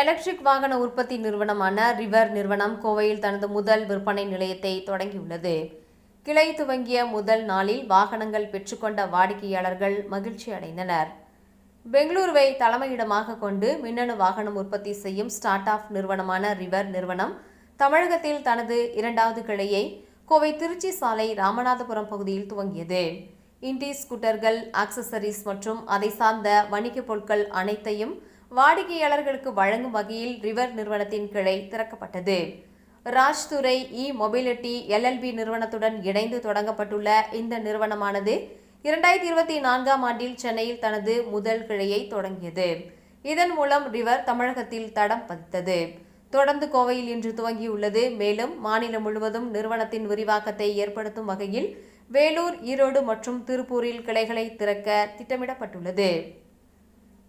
Electric வாகன உற்பத்தி நிறுவனமான ரிவர் நிறுவனம் கோவையில் தனது முதல் விற்பனை நிலையத்தை தொடங்கியுள்ளது. கிளை துவங்கிய முதல் நாளில் வாகனங்கள் பெற்றுக்கொண்ட வாடிக்கையாளர்கள் மகிழ்ச்சி அடைந்தனர். பெங்களூருவை தலைமையிடமாக கொண்டு மின்னணு வாகனம் உற்பத்தி செய்யும் ஸ்டார்ட் ஆஃப் நிறுவனமான ரிவர் நிறுவனம் தமிழகத்தில் தனது இரண்டாவது கிளையை கோவை திருச்சி சாலை ராமநாதபுரம் பகுதியில் துவங்கியது. இண்டி ஸ்கூட்டர்கள் ஆக்சசரிஸ் மற்றும் அதை சார்ந்த வணிகப் பொருட்கள் அனைத்தையும் வாடிக்கையாளர்களுக்கு வழங்கும் வகையில் ரிவர் நிறுவனத்தின் கிளை திறக்கப்பட்டது. ராஜ்துறை இ மொபிலிட்டி எல்எல்பி நிறுவனத்துடன் இணைந்து தொடங்கப்பட்டுள்ள இந்த நிறுவனமானது இரண்டாயிரத்தி இருபத்தி நான்காம் ஆண்டில் சென்னையில் தனது முதல் கிளையை தொடங்கியது. இதன் மூலம் ரிவர் தமிழகத்தில் தடம் பதித்தது. தொடர்ந்து கோவையில் இன்று துவங்கியுள்ளது. மேலும் மாநிலம் முழுவதும் நிறுவனத்தின் விரிவாக்கத்தை ஏற்படுத்தும் வகையில் வேலூர் ஈரோடு மற்றும் திருப்பூரில் கிளைகளை திறக்க திட்டமிடப்பட்டுள்ளது.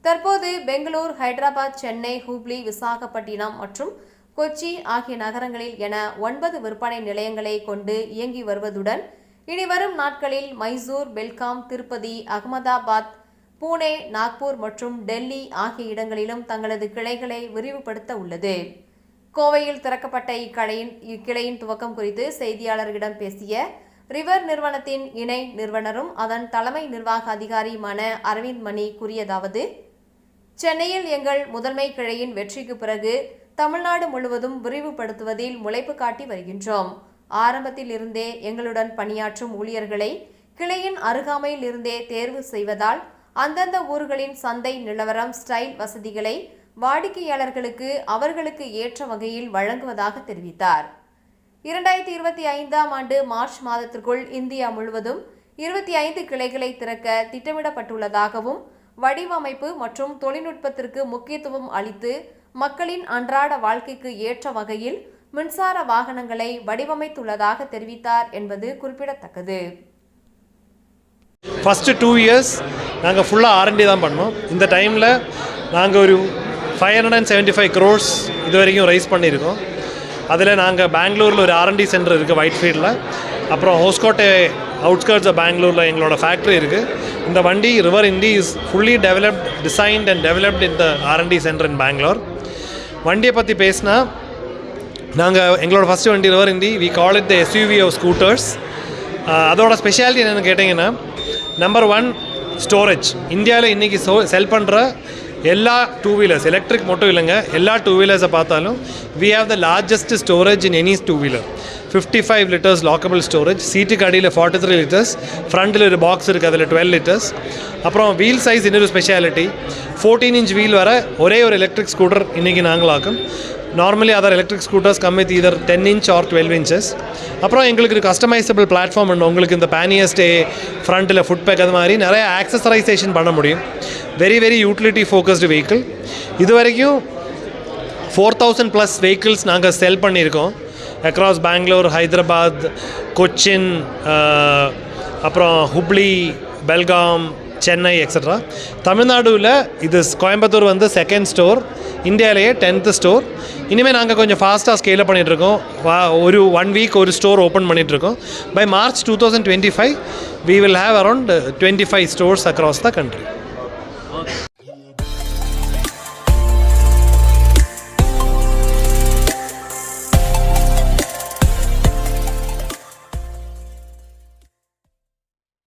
தற்போது பெங்களூர் ஹைதராபாத் சென்னை ஹூப்ளி விசாகப்பட்டினம் மற்றும் கொச்சி ஆகிய நகரங்களில் என ஒன்பது விற்பனை நிலையங்களை கொண்டு இயங்கி வருவதுடன் இனி வரும் நாட்களில் மைசூர் பெல்காம் திருப்பதி அகமதாபாத் பூனே நாக்பூர் மற்றும் டெல்லி ஆகிய இடங்களிலும் தங்களது கிளைகளை விரிவுபடுத்த உள்ளது. கோவையில் திறக்கப்பட்ட இக்கலையின் இக்கிளையின் துவக்கம் குறித்து செய்தியாளர்களிடம் பேசிய ரிவர் நிறுவனத்தின் இணை நிறுவனரும் அதன் தலைமை நிர்வாக அதிகாரியுமான அரவிந்த் மணி கூறியதாவது சென்னையில் எங்கள் முதன்மை கிளையின் வெற்றிக்கு பிறகு தமிழ்நாடு முழுவதும் விரிவுபடுத்துவதில் முளைப்பு காட்டி வருகின்றோம். ஆரம்பத்தில் இருந்தே எங்களுடன் பணியாற்றும் ஊழியர்களை கிளையின் அருகாமையில் இருந்தே தேர்வு செய்வதால் அந்தந்த ஊர்களின் சந்தை நிலவரம் ஸ்டைல் வசதிகளை வாடிக்கையாளர்களுக்கு அவர்களுக்கு ஏற்ற வகையில் வழங்குவதாக தெரிவித்தார். இரண்டாயிரத்தி இருபத்தி ஐந்தாம் ஆண்டு மார்ச் மாதத்திற்குள் இந்தியா முழுவதும் இருபத்தி ஐந்து கிளைகளை திறக்க திட்டமிடப்பட்டுள்ளதாகவும் வடிவமைப்பு மற்றும் தொழில்நுட்பத்திற்கு முக்கியத்துவம் அளித்து மக்களின் அன்றாட வாழ்க்கைக்கு ஏற்ற வகையில் மின்சார வாகனங்களை வடிவமைத்துள்ளதாக தெரிவித்தார் என்பது குறிப்பிடத்தக்கது. ஃபஸ்ட்டு டூ இயர்ஸ் நாங்கள் ஃபுல்லாக ஆர்என்டி தான் பண்ணோம். இந்த டைமில் நாங்கள் ஒரு five hundred and seventy five crores இது வரைக்கும் ரைஸ் பண்ணியிருக்கோம். அதில் நாங்கள் பெங்களூரில் ஒரு ஆர்என்டி சென்டர் இருக்குது ஒயிட் ஃபீல்டில் அப்புறம் ஹோஸ்கோட்டை அவுட்ஸ்கர்ட்ஸ் பெங்களூரில் எங்களோட ஃபேக்ட்ரி இருக்குது இந்த வண்டி River Indie is fully developed designed and developed in the R and D center in Bangalore வண்டியை பற்றி பேசினா நாங்கள் எங்களோட ஃபஸ்ட்டு வண்டி River Indie we call it the SUV of scooters அதோட ஸ்பெஷாலிட்டி என்னென்னு கேட்டிங்கன்னா நம்பர் ஒன் ஸ்டோரேஜ் இந்தியாவில் இன்றைக்கி சோ செல் பண்ணுற எல்லா டூ வீலர்ஸ் எலக்ட்ரிக் மட்டும் இல்லைங்க எல்லா டூ வீலர்ஸை பார்த்தாலும் we have the largest storage in any two wheeler fifty five litres lockable storage சீட்டுக்கு அடியில் ஃபார்ட்டி த்ரீ லிட்டர்ஸ் ஃப்ரண்ட்டில் ஒரு பாக்ஸ் இருக்குது அதில் டுவெல் லிட்டர்ஸ் அப்புறம் வீல் சைஸ் இன்னொரு ஸ்பெஷாலிட்டி ஃபோர்டீன் இன்ச் வீல் வர ஒரே ஒரு எலக்ட்ரிக் ஸ்கூட்டர் இன்றைக்கி நாங்களாக்கும். Normally other electric scooters come with either ten inch or twelve inches அப்புறம் எங்களுக்கு கஸ்டமைசபிள் பிளாட்ஃபார்ம் உண்டு உங்களுக்கு இந்த பேனியர் ஸ்டே ஃப்ரண்ட்டில் ஃபுட் பேக் அது மாதிரி நிறைய ஆக்சசரைசேஷன் பண்ண முடியும். Very very utility focused vehicle இது வரைக்கும் ஃபோர் தௌசண்ட் ப்ளஸ் வெஹிக்கிள்ஸ் நாங்கள் செல் பண்ணியிருக்கோம். அக்ராஸ் பெங்களூர் ஹைதராபாத் கொச்சின் அப்புறம் ஹுப்ளி பெல்காம் சென்னை எக்ஸட்ரா தமிழ்நாடுவில் இது கோயம்புத்தூர் வந்து செகண்ட் ஸ்டோர் இந்தியாவிலேயே டென்த்து ஸ்டோர் இனிமேல் நாங்கள் கொஞ்சம் ஃபாஸ்ட்டாக ஸ்கேல் பண்ணிகிட்ருக்கோம் ஒரு ஒன் வீக் ஒரு ஸ்டோர் ஓப்பன் பண்ணிகிட்ருக்கோம் by March two thousand twenty five we will have around twenty five stores across the country